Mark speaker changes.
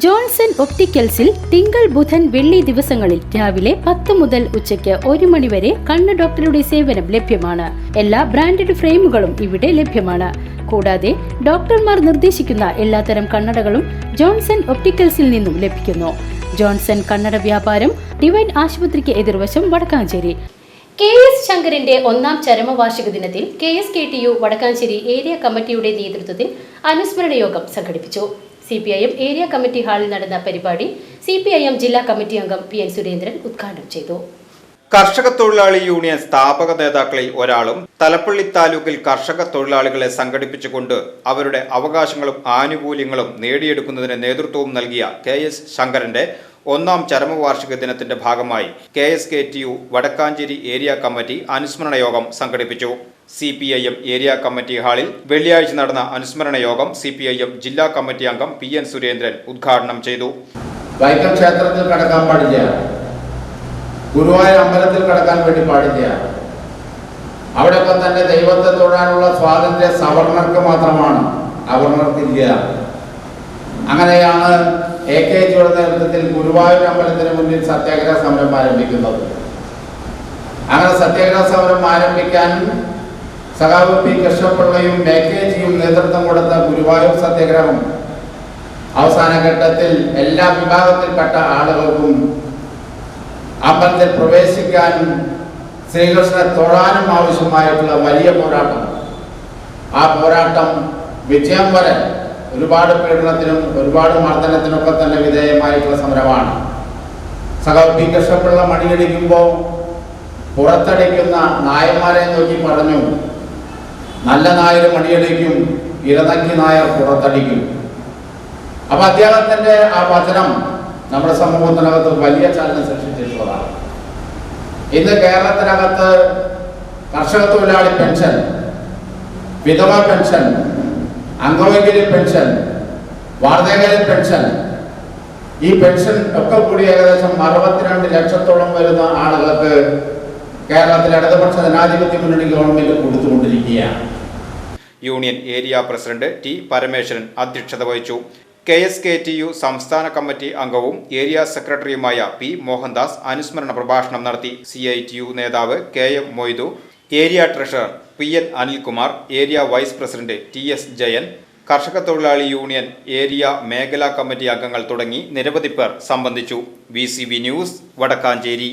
Speaker 1: Johnson ഒപ്റ്റിക്കൽസിൽ തിങ്കൾ ബുധൻ വെള്ളി ദിവസങ്ങളിൽ രാവിലെ പത്ത് മുതൽ ഉച്ചയ്ക്ക് ഒരു മണിവരെ കണ്ണ് ഡോക്ടറുടെ സേവനം ലഭ്യമാണ്. എല്ലാ ബ്രാൻഡഡ് ഫ്രെയിമുകളും ഇവിടെ ലഭ്യമാണ്. കൂടാതെ ഡോക്ടർമാർ നിർദ്ദേശിക്കുന്ന എല്ലാത്തരം കണ്ണടകളും ജോൺസൺ ഒപ്റ്റിക്കൽസിൽ നിന്നും ലഭിക്കുന്നു. ജോൺസൺ കണ്ണട വ്യാപാരം ഡിവൈൻ ആശുപത്രിക്ക് എതിർവശം വടക്കാഞ്ചേരി. കെ എസ് ശങ്കരന്റെ ഒന്നാം ചരമവാർഷിക ദിനത്തിൽ K S K T U Vadakkanchery area committee നേതൃത്വത്തിൽ അനുസ്മരണ യോഗം സംഘടിപ്പിച്ചു. C P I M area committee ഹാളിൽ നടന്ന പരിപാടി സി പി ഐ എം ജില്ലാ കമ്മിറ്റി അംഗം പി എൻ സുരേന്ദ്രൻ ഉദ്ഘാടനം ചെയ്തു.
Speaker 2: കർഷക തൊഴിലാളി യൂണിയൻ സ്ഥാപക നേതാക്കളിൽ ഒരാളും തലപ്പള്ളി താലൂക്കിൽ കർഷക തൊഴിലാളികളെ സംഘടിപ്പിച്ചുകൊണ്ട് അവരുടെ അവകാശങ്ങളും ആനുകൂല്യങ്ങളും നേടിയെടുക്കുന്നതിന് നേതൃത്വവും നൽകിയ കെ എസ് ശങ്കരന്റെ ഒന്നാം ചരമവാർഷിക ദിനത്തിന്റെ ഭാഗമായി K S K T U Vadakkanchery area committee അനുസ്മരണ യോഗം സംഘടിപ്പിച്ചു. C P I M area committee ഹാളിൽ വെള്ളിയാഴ്ച നടന്ന അനുസ്മരണ യോഗം സി പി ഐ എം ജില്ലാ കമ്മിറ്റി അംഗം പി എൻ സുരേന്ദ്രൻ ഉദ്ഘാടനം ചെയ്തു.
Speaker 3: വൈക്കം ക്ഷേത്രത്തിൽ കടക്കാൻ പാടില്ല. ഗുരുവായൂർ അമ്പലത്തിൽ കടക്കാൻ വേണ്ടി പാടില്ല. അവിടെയൊക്കെ തന്നെ ദൈവത്തെ തൊഴാനുള്ള സ്വാതന്ത്ര്യം സവർണർക്ക് മാത്രമാണ് അവർണർക്കില്ല. അങ്ങനെയാണ് എ കെ ജിയുടെ നേതൃത്വത്തിൽ ഗുരുവായൂർ അമ്പലത്തിന് മുന്നിൽ സത്യാഗ്രഹ സമരം ആരംഭിക്കുന്നത്. അങ്ങനെ സത്യാഗ്രഹ സമരം ആരംഭിക്കാൻ സഖാവ് പി കൃഷ്ണപിള്ളയും എ കെ ജിയും നേതൃത്വം കൊടുത്ത ഗുരുവായൂർ സത്യാഗ്രഹം. അവസാന ഘട്ടത്തിൽ എല്ലാ വിഭാഗത്തിൽപ്പെട്ട ആളുകൾക്കും അമ്പലത്തിൽ പ്രവേശിക്കാനും ശ്രീകൃഷ്ണനെ തൊഴാനും ആവശ്യമായിട്ടുള്ള വലിയ പോരാട്ടം. ആ പോരാട്ടം വിജയം വരെ ഒരുപാട് പീഡനത്തിനും ഒരുപാട് മർദ്ദനത്തിനൊക്കെ തന്നെ വിധേയമായിട്ടുള്ള സമരമാണ്. സഖാവ് പി കൃഷ്ണപിള്ള മണിയടിക്കുമ്പോൾ പുറത്തടിക്കുന്ന നായന്മാരെ നോക്കി പറഞ്ഞു. നല്ല നായർ മണിയടിക്കും ഇരനക്കി നായർ പുറത്തടിക്കും. അപ്പൊ അദ്ദേഹത്തിന്റെ ആ വചനം നമ്മുടെ സമൂഹത്തിനകത്ത് വലിയ ചലനം സൃഷ്ടിച്ചിട്ടുള്ളതാണ്. ഇന്ന് കേരളത്തിനകത്ത് കർഷക തൊഴിലാളി പെൻഷൻ വിധവ പെൻഷൻ അംഗവൈകല്യ പെൻഷൻ വാർദ്ധകല്യ പെൻഷൻ ഈ പെൻഷൻ ഒക്കെ കൂടി ഏകദേശം അറുപത്തിരണ്ട് ലക്ഷത്തോളം വരുന്ന ആളുകൾക്ക് കേരളത്തിലെ ഇടതുപക്ഷ ജനാധിപത്യ മുന്നണി government
Speaker 2: union area president T Parameswaran അധ്യക്ഷത വഹിച്ചു. K S K T U സംസ്ഥാന കമ്മിറ്റി അംഗവും ഏരിയ സെക്രട്ടറിയുമായ പി മോഹൻദാസ് അനുസ്മരണ പ്രഭാഷണം നടത്തി. സി ഐ ടി യു നേതാവ് K M Moidu area treasurer P N Anilkumar area vice president T S Jayan കർഷക തൊഴിലാളി യൂണിയൻ ഏരിയ മേഖലാ കമ്മിറ്റി അംഗങ്ങൾ തുടങ്ങി നിരവധി പേർ സംബന്ധിച്ചു. V news Vadakkanchery.